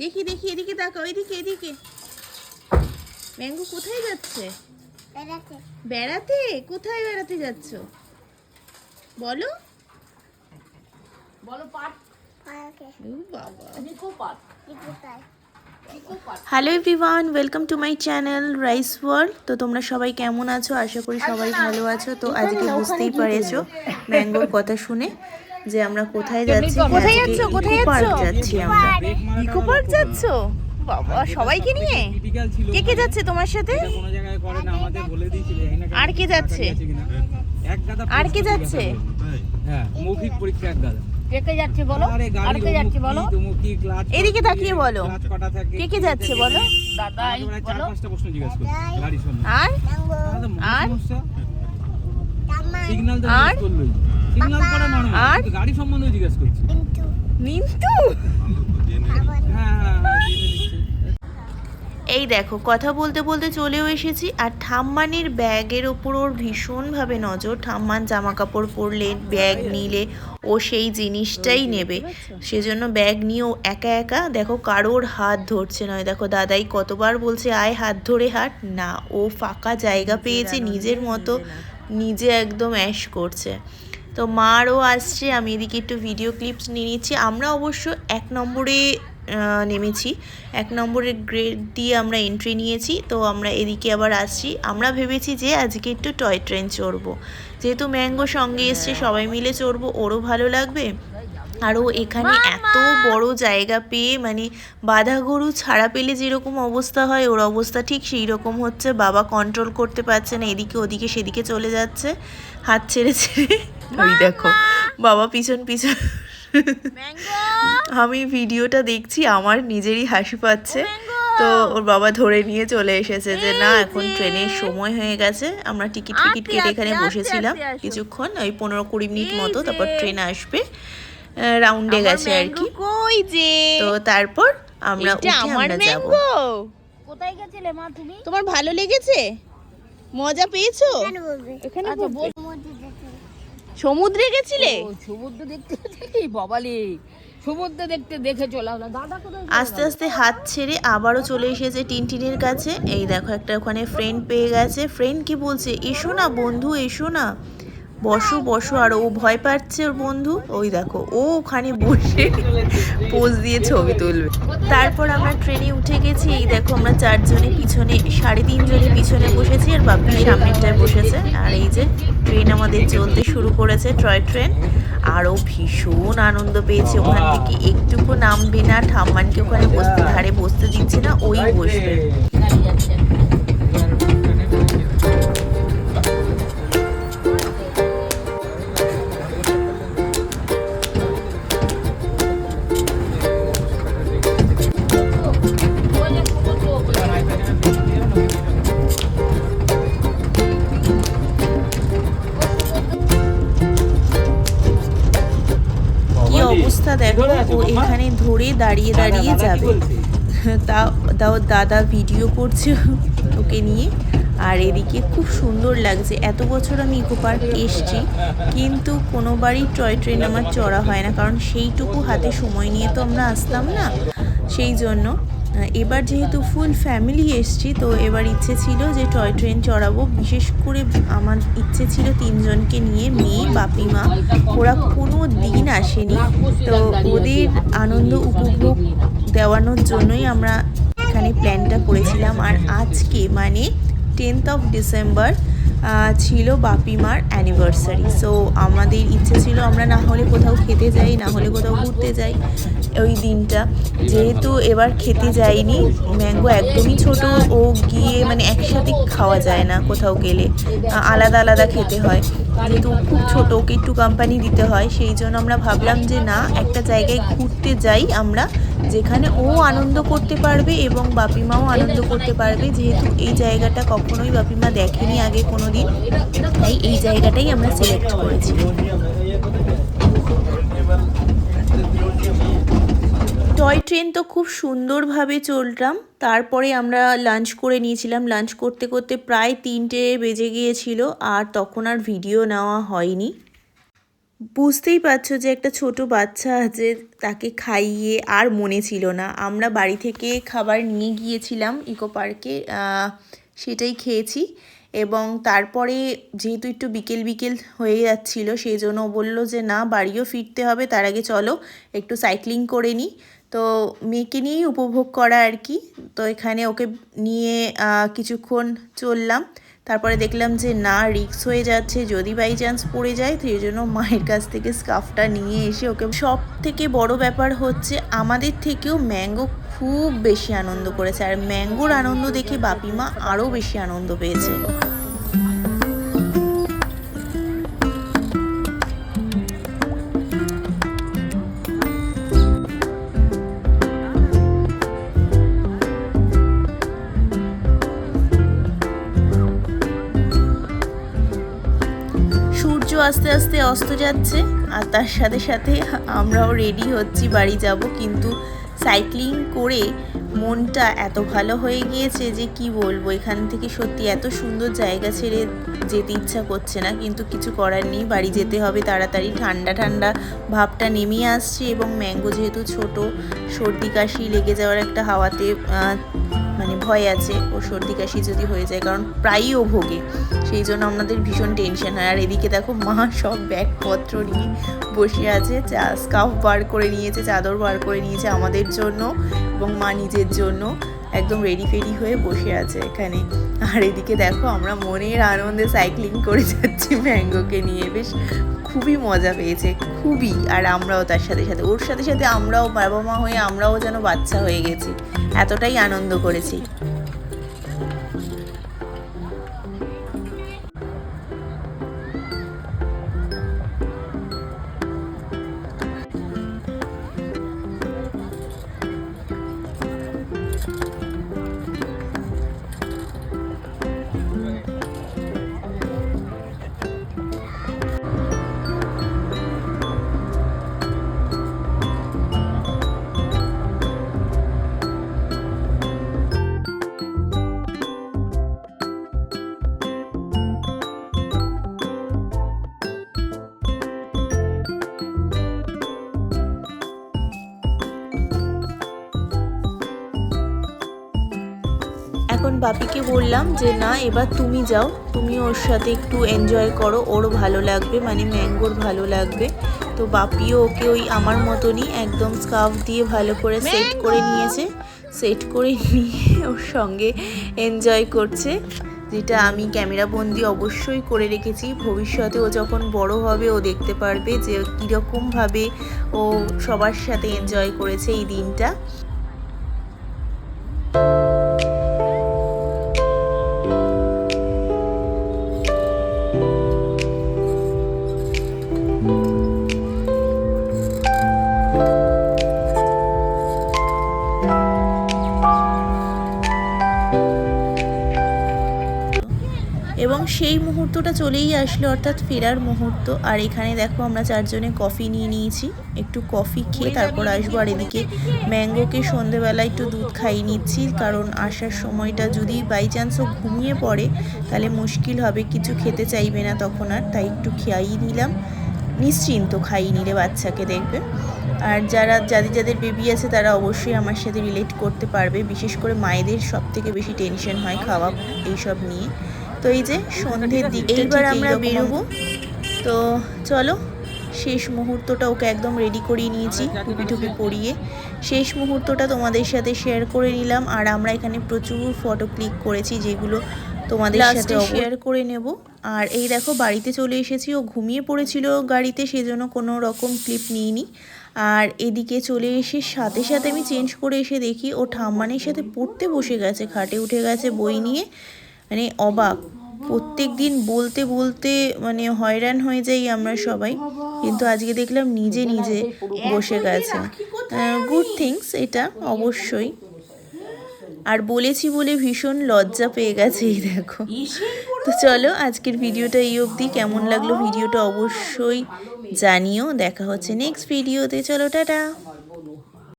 দেখি দেখি এদিকে তাকাও এদিকে এদিকে। ম্যাঙ্গো কোথায় যাচ্ছে? বেড়াতে। কোথায় বেড়াতে যাচ্ছ? বলো। বলো পার্কে। Hello everyone welcome to my channel rice world তো তোমরা সবাই কেমন আছো? আশা করি সবাই ভালো আছো। তো আজকে বুঝতেই পারেছো ম্যাঙ্গোর কথা শুনে। যে আমরা কোথায় যাচ্ছি কোথায় যাচ্ছো? কোথায় যাচ্ছো? যাচ্ছি আমরা? ইকো পার্ক যাচ্ছ? বাবা সবাইকে নিয়ে? কে কে যাচ্ছে তোমার সাথে? আর কে যাচ্ছে? আর কে যাচ্ছে? হ্যাঁ মৌখিক পরীক্ষা এক গাদা। কে কে যাচ্ছে বলো? আর কে যাচ্ছে বলো? এদিকে তাকিয়ে বলো। কে কে যাচ্ছে বলো? দাদা এই বলো। প্রশ্ন জিজ্ঞাসা করছে। গাড়ি সম্বন্ধে আর? ম্যাঙ্গো আর? সিগন্যাল তো করলোই সিগন্যাল করা নরমাল আর? গাড়ি সম্বন্ধে জিজ্ঞাসা করছে। কিন্তু মিন্টু? খাবার হ্যাঁ হ্যাঁ হ্যাঁ এই দেখো কথা বলতে বলতে চলেও এসেছি আর ঠাম্মানির ব্যাগের ওপর ওর ভীষণভাবে নজর। ঠাম্মান জামা কাপড় পরলে ব্যাগ নিলে ও সেই জিনিসটাই নেবে। সেজন্য ব্যাগ নিয়েও একা একা দেখো কারোর হাত ধরছে নয় দেখো দাদাই কতবার বলছে আয় হাত ধরে হাট। না ও ফাঁকা জায়গা পেয়েছে নিজের মতো নিজে একদম অ্যাশ করছে। তো মারও আসছে আমি এদিকে একটু ভিডিও ক্লিপস নিয়ে নিচ্ছি। আমরা অবশ্য এক নম্বরে নেমেছি। এক নম্বরের গ্রেড দিয়ে আমরা এন্ট্রি নিয়েছি তো আমরা এদিকে আবার আসছি। আমরা ভেবেছি যে আজকে একটু টয় ট্রেন চড়বো। যেহেতু ম্যাঙ্গো সঙ্গে এসছে সবাই মিলে চড়বো ওরও ভালো লাগবে। আর ও এখানে এত বড় জায়গা পেয়ে মানে বাধা গরু ছাড়া পেলে যেরকম অবস্থা হয় ওর অবস্থা ঠিক সেই রকম হচ্ছে। বাবা কন্ট্রোল করতে পারছে না এদিকে ওদিকে সেদিকে চলে যাচ্ছে হাত ছেড়ে ছেড়ে। ওই দেখো বাবা পিছন পিছন। আমি ভিডিওটা দেখছি আমার নিজেরই হাসি পাচ্ছে। তো ওর বাবা ধরে নিয়ে চলে এসেছে যে না এখন ট্রেনের সময় হয়ে গেছে আমরা টিকিট টিকিট কেটে এখানে বসেছিলাম কিছুক্ষণ ওই পনেরো কুড়ি মিনিট মতো তারপর ট্রেন আসবে। রাউন্ডে গেছে আর কি। কই যে? তো তারপর আমরা উঠে আমরা যাব। কোথায় গেছিলে মা তুমি? তোমার ভালো লেগেছে? মজা পেয়েছ? এখানে আচ্ছা বল মধ্যে দেখে সমুদ্রে গেছিলে? সমুদ্র দেখতে দেখি বাবালে। সমুদ্র দেখতে দেখে চলে আসলাম। দাদা কোথায় আস্তে আস্তে হাত ছেড়ে আবারও চলে এসেছে টিনটিনের কাছে। এই দেখো একটা ওখানে ফ্রেন্ড পেয়ে গেছে। ফ্রেন্ড কি বলছে? এসো না বন্ধু এসো না। বসো বসো, আর ও ভয় পাচ্ছে ওর বন্ধু। ওই দেখো, ও ওখানে বসে পোজ দিয়ে ছবি তুলবে। তারপর আমরা ট্রেনে উঠে গেছি, এই দেখো আমরা চারজনে পিছনে, সাড়ে তিনজনে পিছনে বসেছি, আর বাপি সামনেরটায় বসেছে। আর এই যে ট্রেন আমাদের চলতে শুরু করেছে, টয় ট্রেন। আরও ভীষণ আনন্দ পেয়েছে ওখান থেকে। একটুকু নামবে না, ঠাম্মানকে ওখানে বসতে, ধারে বসতে দিচ্ছে না, ওই বসবে। ও এখানে ধরে দাঁড়িয়ে দাঁড়িয়ে যাবে। তাও তাও দাদা ভিডিও করছে ওকে নিয়ে। আর এদিকে খুব সুন্দর লাগছে। এত বছর আমি ইকো পার্ক এসছি কিন্তু কোনোবারই টয় ট্রেন আমার চড়া হয় না কারণ সেইটুকু হাতে সময় নিয়ে তো আমরা আসতাম না সেই জন্য এবার যেহেতু ফুল ফ্যামিলি এসছি, তো এবার ইচ্ছে ছিল যে টয় ট্রেন চড়াবো। বিশেষ করে আমার ইচ্ছে ছিল তিনজনকে নিয়ে, মেয়ে, বাপি, মা। ওরা কোনো দিন আসেনি। তো ওদের আনন্দ উপভোগ দেওয়ানোর জন্যই আমরা এখানে প্ল্যানটা করেছিলাম। আর আজকে মানে টেন্থ অফ ডিসেম্বর ছিল বাপিমার অ্যানিভার্সারি সো আমাদের ইচ্ছে ছিল আমরা না হলে কোথাও খেতে যাই, না হলে কোথাও ঘুরতে যাই ওই দিনটা। যেহেতু এবার খেতে যাইনি, ম্যাঙ্গো একদমই ছোট, ও গিয়ে মানে একসাথে খাওয়া যায় না কোথাও গেলে। আলাদা আলাদা খেতে হয়। যেহেতু খুব ছোট, ওকে একটু কোম্পানি দিতে হয়, সেই জন্য আমরা ভাবলাম যে না, একটা জায়গায় ঘুরতে যাই আমরা, যেখানে ও আনন্দ করতে পারবে এবং বাপিমাও আনন্দ করতে পারবে। যেহেতু এই জায়গাটা কখনোই বাপিমা দেখেনি আগে কোনো দিন তাই এই জায়গাটাই আমরা সিলেক্ট করেছি। টয় ট্রেন তো খুব সুন্দরভাবে চললাম তারপরে আমরা লাঞ্চ করে নিয়েছিলাম। লাঞ্চ করতে করতে প্রায় তিনটে বেজে গিয়েছিল, আর তখন আর ভিডিও নেওয়া হয়নি। বুঝতেই পারছ যে একটা ছোট বাচ্চা আছে, তাকে খাইয়ে আর মনে ছিল না। আমরা বাড়ি থেকে খাবার নিয়ে গিয়েছিলাম ইকো পার্কে সেটাই খেয়েছি। এবং তারপরে যেহেতু একটু বিকেল বিকেল হয়ে যাচ্ছিল, সেই জন্য বলল যে, না, বাড়িও ফিরতে হবে, তার আগে চলো, একটু সাইক্লিং করে নিই তো মেয়েকে নিয়েই উপভোগ করা আর কি। তো এখানে ওকে নিয়ে কিছুক্ষণ চললাম। তারপরে দেখলাম যে না, রিক্স হয়ে যাচ্ছে, যদি বাই চান্স পড়ে যায়, তো এই জন্য মায়ের কাছ থেকে স্কার্ফটা নিয়ে এসে ওকে সব থেকে বড় ব্যাপার হচ্ছে আমাদের থেকেও ম্যাঙ্গো খুব বেশি আনন্দ করেছে। আর ম্যাঙ্গোর আনন্দ দেখে বাপিমা আরও বেশি আনন্দ পেয়েছে। আস্তে আস্তে অস্ত যাচ্ছে। আর তার সাথে সাথে আমরাও রেডি হচ্ছি, বাড়ি যাব। কিন্তু সাইক্লিং করে মনটা এত ভালো হয়ে গিয়েছে যে কি বলব, এখান থেকে সত্যি এত সুন্দর জায়গা ছেড়ে যেতে ইচ্ছা করছে না। কিন্তু কিছু করার নেই, বাড়ি যেতে হবে। তাড়াতাড়ি ঠান্ডা ঠান্ডা ভাবটা নেমে আসছে এবং ম্যাঙ্গো যেহেতু ছোট, সর্দি কাশি লেগে যাওয়ার একটা হাওয়াতে ভয় আছে ও সর্দি কাশি যদি হয়ে যায়, কারণ প্রায়ই ও ভোগে। সেই জন্য আমাদের ভীষণ টেনশন হয়। আর এদিকে দেখো মা সব ব্যাগপত্র নিয়ে বসে আছে, চা স্কার্ফ বার করে নিয়েছে, চাদর বার করে নিয়েছে আমাদের জন্য এবং মা নিজের জন্য একদম রেডি ফেডি হয়ে বসে আছে এখানে। আর এদিকে দেখো আমরা মনের আনন্দে সাইক্লিং করে যাচ্ছি ম্যাঙ্গোকে নিয়ে। বেশ খুবই মজা পেয়েছে, খুবই। আর আমরাও তার সাথে সাথে, ওর সাথে সাথে আমরাও বাবা মা হয়ে আমরাও যেন বাচ্চা হয়ে গেছি। এতটাই আনন্দ করেছি। বাপিকে বললাম যে না এবার তুমি যাও। তুমি ওর সাথে একটু এনজয় করো। ওর ভালো লাগবে মানে ম্যাঙ্গোর ভালো লাগবে। তো বাপিও ওকে ওই আমার মতনই একদম স্কার্ফ দিয়ে ভালো করে সেট করে নিয়েছে। সেট করে নিয়ে ওর সঙ্গে এনজয় করছে যেটা আমি ক্যামেরা বন্দি অবশ্যই করে রেখেছি। ভবিষ্যতে ও যখন বড় হবে ও দেখতে পারবে যে কীরকমভাবে ও সবার সাথে এনজয় করেছে এই দিনটা। সেই মুহূর্তটা চলেই আসলো, অর্থাৎ ফেরার মুহূর্ত। আর এখানে দেখো আমরা চারজনে কফি নিয়ে নিয়েছি, একটু কফি খেয়ে তারপর আসব। আর এদিকে ম্যাঙ্গোকে সন্ধেবেলা একটু দুধ খাইয়ে নিচ্ছি, কারণ আসার সময়টা যদি বাই চান্সও ঘুমিয়ে পড়ে, তাহলে মুশকিল হবে, কিছু খেতে চাইবে না তখন আর। তাই একটু খাইয়ে নিলাম। নিশ্চিন্ত খাইয়ে নিলে বাচ্চাকে দেখবে। আর যারা, যাদের যাদের বেবি আছে, তারা অবশ্যই আমার সাথে রিলেট করতে পারবে। বিশেষ করে মায়েদের সব থেকে বেশি টেনশন হয় খাওয়া, এইসব নিয়ে। তো এই যে সন্ধ্যের দিকে এইবার আমরা বেরোবো। তো চলো শেষ মুহূর্তটা ওকে একদম রেডি করিয়ে নিয়েছি টুপি টুপি পরিয়ে। শেষ মুহূর্তটা তোমাদের সাথে শেয়ার করে নিলাম আর আমরা এখানে প্রচুর ফটো ক্লিক করেছি যেগুলো তোমাদের সাথে শেয়ার করে নেব। আর এই দেখো বাড়িতে চলে এসেছি ও ঘুমিয়ে পড়েছিল গাড়িতে সেজন্য কোনো রকম ক্লিপ নিইনি। আর এদিকে চলে এসে সাথে সাথে আমি চেঞ্জ করে এসে দেখি ও ঠাম্মানের সাথে পড়তে বসে গেছে খাটে উঠে গেছে বই নিয়ে। মানে অবাক। প্রত্যেক দিন বলতে বলতে মানে হয়রান হয়ে যাই আমরা সবাই। কিন্তু আজকে দেখলাম নিজে নিজে বসে গেছে। গুড থিংস এটা অবশ্যই। আর বলেছি বলে ভীষণ লজ্জা পেয়ে গেছে, এই দেখো। তো চলো আজকের ভিডিওটা এই অবধি। কেমন লাগল ভিডিওটা অবশ্যই জানিও। দেখা হচ্ছে নেক্সট ভিডিওতে চলো, টাটা।